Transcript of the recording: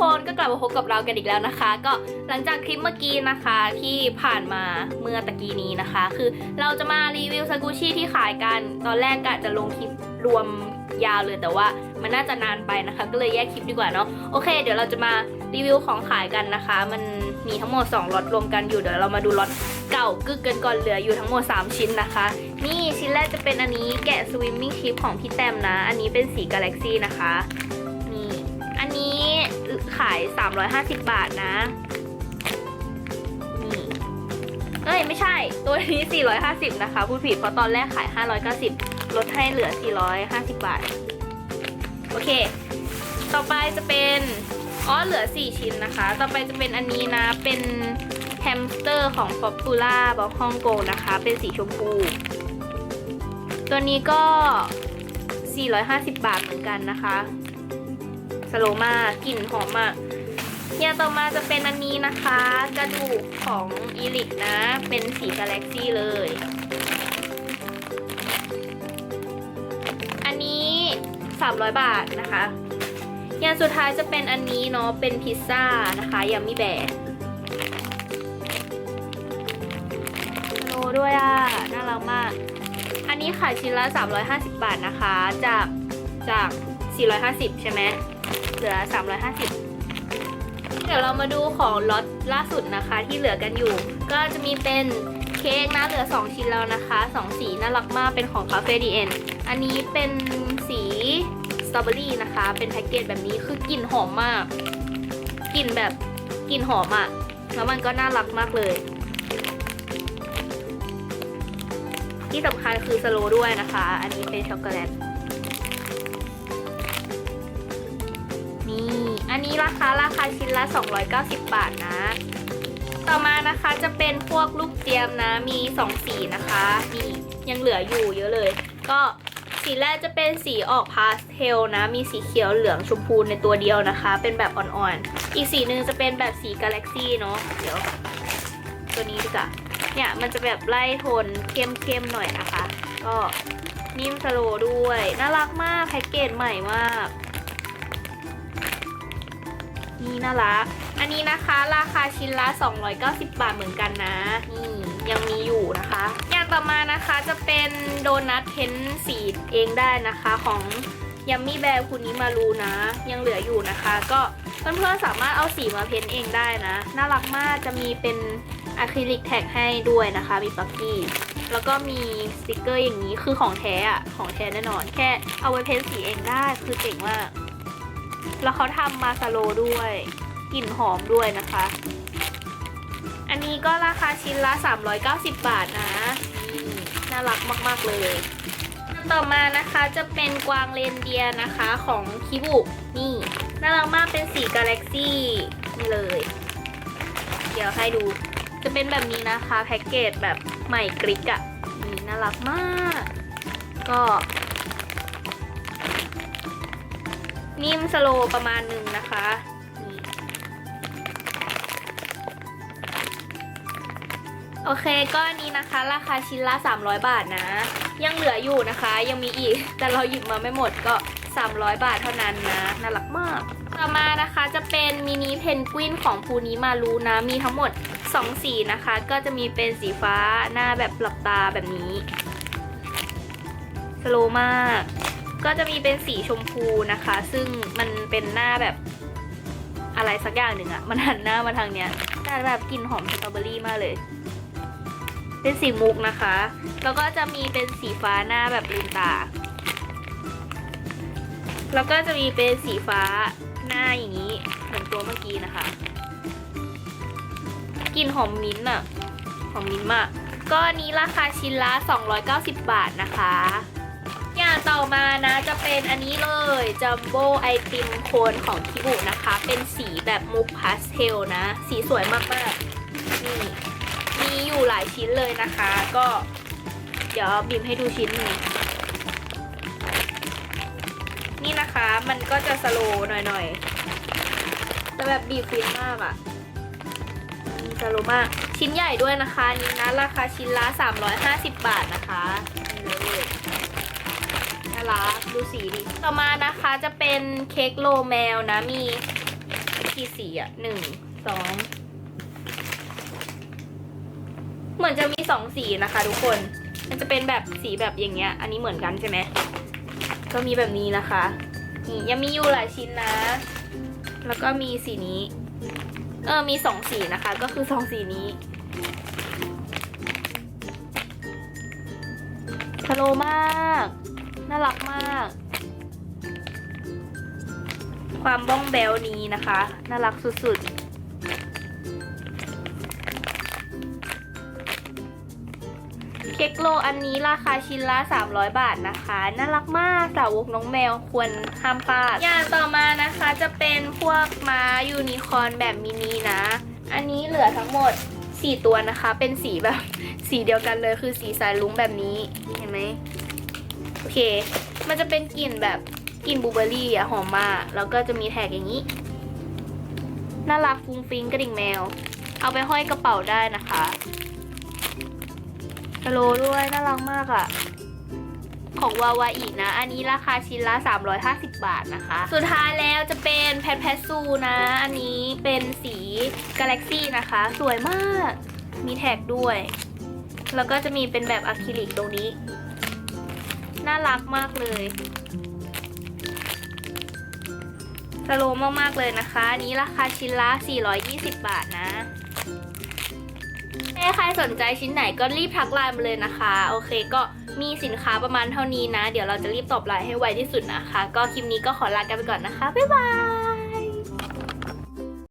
คนก็กลับมาพบกับเรากันอีกแล้วนะคะ ก็หลังจากคลิปเมื่อกี้นะคะที่ผ่านมาเมื่อตะกี้นี้นะคะ คือเราจะมารีวิวซากุชิที่ขายกัน ตอนแรกกะจะลงคลิปรวมยาวเลยแต่ว่ามันน่าจะนานไปนะคะ ก็เลยแยกคลิปดีกว่าเนาะโอเค เดี๋ยวเราจะมารีวิวของขายกันนะคะ มันมีทั้งหมด2ล็อตรวมกันอยู่เดี๋ยวเรามาดูล็อตเก่ากึกกันก่อนเหลืออยู่ทั้งหมด 3 ชิ้นนะคะ นี่ชิ้นแรกจะเป็นอันนี้แกะสวิมมิ่งชิพของพี่แตมนะ อันนี้เป็นสีกาแล็กซี่นะคะ ขาย 350 บาทนะ นี่ เอ้ย ไม่ใช่ ตัวนี้ 450 นะคะ พูดผิด เพราะตอนแรกขาย 590 ลดให้เหลือ 450 บาท โอเค ต่อไปจะเป็นอ๋อเหลือ 4 ชิ้นนะคะ ต่อไปจะเป็นอันนี้นะ เป็นแฮมสเตอร์ของ Popular บอกฮ่องกงนะคะ เป็นสีชมพู ตัวนี้ก็ 450 บาทเหมือนกันนะคะ สโลมากลิ่นหอมมากอย่างต่อมาจะเป็นอันนี้นะคะ กระดูกของอีลิกนะ เป็นสีกาแล็กซี่เลย อันนี้ 300 บาทนะคะอย่างสุดท้ายจะเป็นอันนี้เนาะ เป็นพิซซ่านะคะยามิแบร์โลด้วยอะ น่ารักมาก อันนี้ขายชิ้นละ 350 บาทนะคะ จากจาก 450 ใช่ไหม เหลือ 350 เดี๋ยวเรามาดูของล็อตล่าสุดนะคะที่เหลือกันอยู่ ก็จะมีเป็นเค้กนะเหลือ 2 ชิ้นแล้วนะคะ 2 สีน่ารักมากเป็นของ Cafe d n อันนี้เป็นสีสตรอเบอรี่นะคะ เป็นแพ็กเกจแบบนี้คือกลิ่นหอมมากกลิ่นแบบกลิ่นหอมอะ่ะแล้วมันก็น่ารักมากเลย ที่สำคัญคือสโลด้วยนะคะ อันนี้เป็นช็อกโกแลต นี่อันนี้ราคาราคาชิ้นละ 290 บาทนะ ต่อมานะคะจะเป็นพวกลูกเตรียมนะมี 2 สีนะคะนี่ยังเหลืออยู่เยอะเลย ก็สีแรกจะเป็นสีออกพาสเทลนะ มีสีเขียวเหลืองชมพูในตัวเดียวนะคะ เป็นแบบอ่อนๆ อีกสีหนึ่งจะเป็นแบบสีกาแล็กซี่เนาะเดี๋ยว ตัวนี้ดีกว่าเนี่ยมันจะแบบไล่โทนเข้มๆหน่อยนะคะ ก็นิ่มสโลด้วย น่ารักมากแพ็กเกจใหม่มาก นี่น่ารัก อันนี้นะคะราคาชิ้นละ 290 บาทเหมือนกันนะ นี่ยังมีอยู่นะคะ อย่างต่อมานะคะจะเป็นโดนัทเพ้นสีเองได้นะคะของยัมมี่แบร์คุณนี้มารูนะ ยังเหลืออยู่นะคะ ก็เพื่อนๆสามารถเอาสีมาเพ้นเองได้นะ น่ารักมากจะมีเป็นอะคริลิกแท็กให้ด้วยนะคะมีปักกี้แล้วก็มีสติกเกอร์อย่างนี้คือของแท้อะของแท้แน่นอน แค่เอาไว้เพ้นสีเองได้คือเจ๋งมาก แล้วเขาทำมาสโลด้วยกลิ่นหอมด้วยนะคะ อันนี้ก็ราคาชิ้นละ 390 บาทนะ น่ารักมาก ๆ เลย ต่อมานะคะจะเป็นกวางเรนเดียร์นะคะของคิบุนี่น่ารักมากเป็นสีกาแล็กซี่นี่เลย เดี๋ยวให้ดู จะเป็นแบบนี้นะคะแพ็กเกจแบบใหม่กริกอะ่ะนี่น่ารักมาก ก็ นิ่มสโลประมาณหนึ่งนะคะโอเคก็อันนี้นะคะ ราคาชิ้นละ 300 บาทนะ ยังเหลืออยู่นะคะ ยังมีอีก แต่เราหยิบมาไม่หมดก็ 300 บาทเท่านั้นนะ น่ารักมาก ต่อมานะคะจะเป็นมินิเพนกวินของภูนิมารูนะ มีทั้งหมด 2 สีนะคะ ก็จะมีเป็นสีฟ้าหน้าแบบหลับตาแบบนี้ สโลมาก ก็จะมีเป็นสีชมพูนะคะ ซึ่งมันเป็นหน้าแบบอะไรสักอย่างหนึ่งอะมันหันหน้ามาทางเนี้ยแต่แบบกลิ่นหอมสตรอเบอรี่มากเลย เป็นสีมุกนะคะ แล้วก็จะมีเป็นสีฟ้าหน้าแบบลืมตา แล้วก็จะมีเป็นสีฟ้าหน้าอย่างนี้เหมือนตัวเมื่อกี้นะคะกลิ่นหอมมิ้นท์อะหอมมิ้นท์มากก็นนี้ราคาชิ้นละ 290 บาทนะคะ จะเป็นอันนี้เลยจัมโบ้ไอติมโคนของคิบุนะคะ เป็นสีแบบมุกพาสเทลนะ สีสวยมากๆ นี่ มีอยู่หลายชิ้นเลยนะคะ ก็ เดี๋ยวบีมให้ดูชิ้นนึงนี่นะคะมันก็จะสโลว์หน่อยๆ แต่แบบบีบฟินมากอะสโลว์มาก ชิ้นใหญ่ด้วยนะคะนี้นะ ราคาชิ้นละ 350 บาทนะคะนี่เลยน่ารักดูสีดิต่อมานะคะจะเป็นเค้กโลแมวนะมีกี่สีอะหนึ่งสองเหมือนจะมีสองสีนะคะทุกคน มันจะเป็นแบบสีแบบอย่างเงี้ย อันนี้เหมือนกันใช่ไหมก็มีแบบนี้นะคะนี่ยังมีอยู่หลายชิ้นนะ แล้วก็มีสีนี้เออมีสองสีนะคะ ก็คือสองสีนี้สโลว์มาก น่ารักมาก ความบ้องแบลนี้นะคะ น่ารักสุดๆเค้กโลอันนี้ราคาชิ้นละ 300 บาทนะคะ น่ารักมากสาวกน้องแมวควรห้ามพลาด อย่างต่อมานะคะจะเป็นพวกม้ายูนิคอร์นแบบมินินะ อันนี้เหลือทั้งหมด 4 ตัวนะคะ เป็นสีแบบสีเดียวกันเลยคือสีสายลุ้งแบบนี้ เห็นไหม เค มันจะเป็นกลิ่นแบบกลิ่นบลูเบอร์รี่อะหอมมาก แล้วก็จะมีแท็กอย่างนี้ น่ารักฟุ้งฟิ้งกระดิ่งแมว เอาไปห้อยกระเป๋าได้นะคะสโลด้วยน่ารักมากอะของวาวาอีกนะ อันนี้ราคาชิ้นละ 350 บาทนะคะ สุดท้ายแล้วจะเป็นแพทแพทซูนะ อันนี้เป็นสีกาแล็กซี่นะคะ สวยมาก มีแท็กด้วย แล้วก็จะมีเป็นแบบอะคริลิกตรงนี้ น่ารักมากเลยสโลว์มากๆเลยนะคะนนี้ราคาชิ้นละ 420 บาทนะถ้าใครสนใจชิ้นไหนก็รีบทักไลน์มาเลยนะคะ โอเคก็มีสินค้าประมาณเท่านี้นะ เดี๋ยวเราจะรีบตอบไลน์ให้ไวที่สุดนะคะ ก็คลิปนี้ก็ขอลากันไปก่อนนะคะ บ๊ายบาย